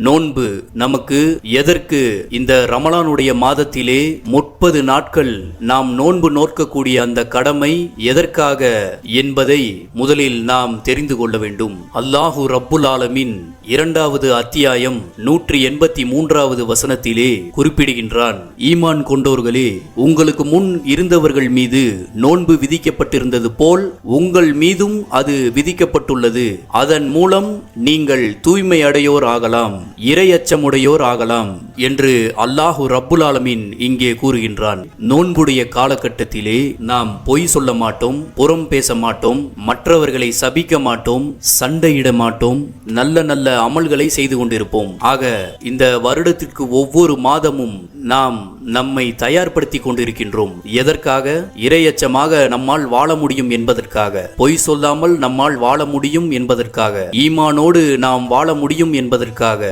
நோன்பு நமக்கு எதற்கு? இந்த ரமலானுடைய மாதத்திலே முப்பது நாட்கள் நாம் நோன்பு நோக்கக்கூடிய அந்த கடமை எதற்காக என்பதை முதலில் நாம் தெரிந்து கொள்ள வேண்டும். அல்லாஹு ரப்புல் ஆலமின் இரண்டாவது அத்தியாயம் நூற்றி எண்பத்தி மூன்றாவது வசனத்திலே குறிப்பிடுகின்றான். ஈமான் கொண்டோர்களே உங்களுக்கு முன் இருந்தவர்கள் மீது நோன்பு விதிக்கப்பட்டிருந்தது போல் உங்கள் மீதும் அது விதிக்கப்பட்டுள்ளது. அதன் மூலம் நீங்கள் தூய்மை அடையோர் ஆகலாம். இரையச்சமுடையோர் ஆகலாம் என்று அல்லாஹு ரப்புல் ஆலமீன் இங்கே கூறுகின்றான். நோன்புடைய காலகட்டத்திலே நாம் பொய் சொல்ல மாட்டோம் புறம் பேச மாட்டோம் மற்றவர்களை சபிக்க மாட்டோம் சண்டையிட மாட்டோம் நல்ல நல்ல அமல்களை செய்து கொண்டிருப்போம். ஆக இந்த வருடத்திற்கு ஒவ்வொரு மாதமும் நாம் நம்மை தயார்படுத்திக் கொண்டிருக்கின்றோம். எதற்காக? இரையச்சமாக நம்மால் வாழ முடியும் என்பதற்காக. பொய் சொல்லாமல் நம்மால் வாழ முடியும் என்பதற்காக. ஈமானோடு நாம் வாழ முடியும் என்பதற்காக.